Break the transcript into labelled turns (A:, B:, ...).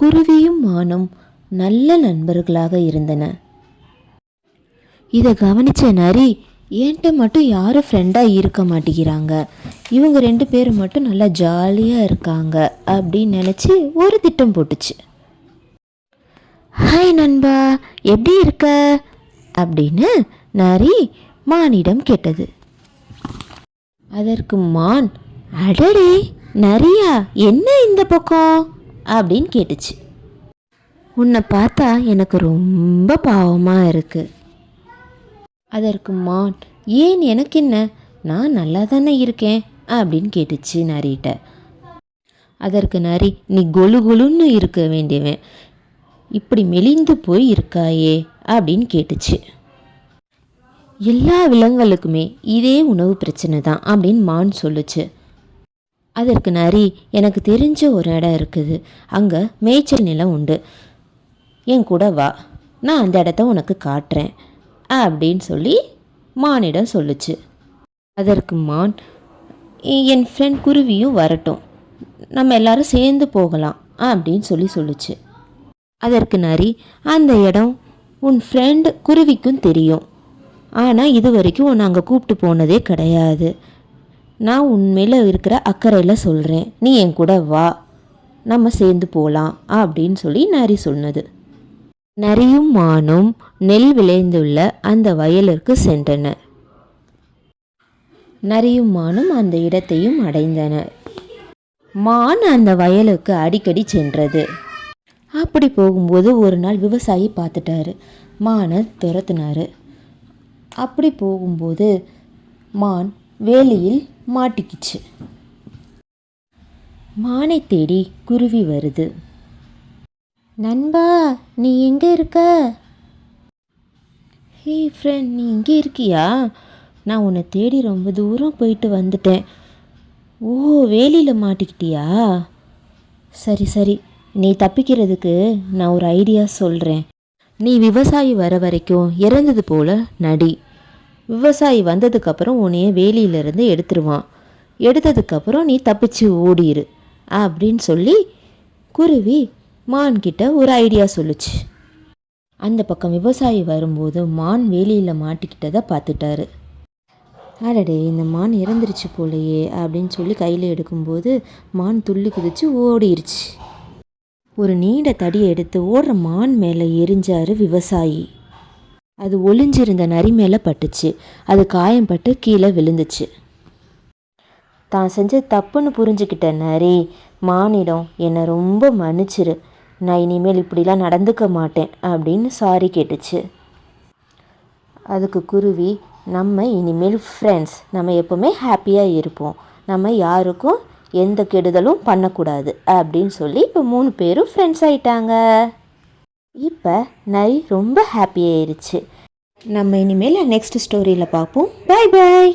A: குருவியும் மானும் நல்ல நண்பர்களாக இருந்தன. இதை கவனித்த நரி என்கிட்ட மட்டும் யாரும் ஃப்ரெண்டாக இருக்க மாட்டேங்கிறாங்க. இவங்க ரெண்டு பேரும் மட்டும் நல்லா ஜாலியாக இருக்காங்க அப்படின்னு நினச்சி ஒரு திட்டம் போட்டுச்சு. ஹாய் நண்பா எப்படி இருக்க? அப்படின்னு நரி மானிடம் கேட்டது. அதற்கு மான் அடடே நரியா என்ன இந்த பக்கம்? அப்படின்னு கேட்டுச்சு. உன்னை பார்த்தா எனக்கு ரொம்ப பாவமாக இருக்குது அதற்கு மான் ஏன் எனக்கு என்ன? நான் நல்லா தானே இருக்கேன் அப்படின்னு கேட்டுச்சு நரிட்ட. அதற்கு நரி நீ கொலு கொலுன்னு இருக்க வேண்டியவன். இப்படி மெலிந்து போய் இருக்காயே அப்படின்னு கேட்டுச்சு. எல்லா விலங்குகளுக்குமே இதே உணவு பிரச்சனை தான் அப்படின்னு மான் சொல்லுச்சு. அதற்கு நரி எனக்கு தெரிஞ்ச ஒரு இடம் இருக்குது. அங்கே மேய்ச்சல் நிலம் உண்டு. என் கூட வா. நான் அந்த இடத்த உனக்கு காட்டுறேன். அப்படின்னு சொல்லி மானிடம் சொல்லுச்சு. அதற்கு மான் என் ஃப்ரெண்ட் குருவியும் வரட்டும். நம்ம எல்லாரும் சேர்ந்து போகலாம். அப்படின்னு சொல்லி சொல்லுச்சு. அதற்கு நரி அந்த இடம் உன் ஃப்ரெண்டு குருவிக்கும் தெரியும். ஆனால் இது வரைக்கும் உன்னை அங்கே கூப்பிட்டு போனதே கிடையாது. நான் உண்மையில் இருக்கிற அக்கறையில் சொல்கிறேன் நீ என் கூட வா. நம்ம சேர்ந்து போகலாம் அப்படின்னு சொல்லி நரி சொன்னது. நரியும் மானும் நெல் விளைந்துள்ள அந்த வயலிற்கு சென்றன. நரியும் மானும் அந்த இடத்தையும் அடைந்தனர் மான் அந்த வயலுக்கு அடிக்கடி சென்றது. அப்படி போகும்போது ஒரு நாள் விவசாயி பார்த்துட்டாரு. மானை துரத்துனாரு. அப்படி போகும்போது மான் வேலியில் மாட்டிக்கிச்சு. மானை தேடி குருவி வருது. நண்பா நீ எங்கே இருக்க? ஹே ஃப்ரெண்ட் நீ இங்கே இருக்கியா? நான் உன்னை தேடி ரொம்ப தூரம் போயிட்டு வந்துட்டேன். ஓ வேலியில் மாட்டிக்கிட்டியா? சரி சரி. நீ தப்பிக்கிறதுக்கு நான் ஒரு ஐடியா சொல்கிறேன் நீ விவசாயி வர வரைக்கும் இறந்தது போல் நடி. விவசாயி வந்ததுக்கப்புறம் உன்னைய வேலியிலிருந்து எடுத்துருவான். எடுத்ததுக்கப்புறம் நீ தப்பிச்சு ஓடிரு அப்படின்னு சொல்லி குருவி மான்கிட்ட ஒரு ஐடியா சொல்லுச்சு. அந்த பக்கம் விவசாயி வரும்போது மான் வேலியில் மாட்டிக்கிட்டதை பார்த்துட்டாரு. அடடே இந்த மான் இறந்துருச்சு போலையே அப்படின்னு சொல்லி கையில் எடுக்கும்போது மான் துள்ளி குதிச்சு ஓடிருச்சு. ஒரு நீண்ட தடியை எடுத்து ஓடுற மான் மேலே எரிஞ்சாரு விவசாயி. அது ஒளிஞ்சிருந்த நரி மேலே பட்டுச்சு. அது காயம் பட்டு கீழே விழுந்துச்சு. தான் செஞ்ச தப்புன்னு புரிஞ்சுக்கிட்ட நரி மானிடம் என்னை ரொம்ப மன்னிச்சிரு. நான் இனிமேல் இப்படிலாம் நடந்துக்க மாட்டேன் அப்படின்னு சாரி கேட்டுச்சு. அதுக்கு குருவி நம்ம இனிமேல் ஃப்ரெண்ட்ஸ் நம்ம எப்போவுமே ஹாப்பியாக இருப்போம். நம்ம யாருக்கும் எந்த கெடுதலும் பண்ணக்கூடாது அப்படின்னு சொல்லி இப்போ மூணு பேரும் ஃப்ரெண்ட்ஸ் ஆயிட்டாங்க. இப்போ நரி ரொம்ப ஹாப்பி ஆயிடுச்சு நம்ம இனிமேல் நெக்ஸ்ட் ஸ்டோரியில் பார்ப்போம். Bye bye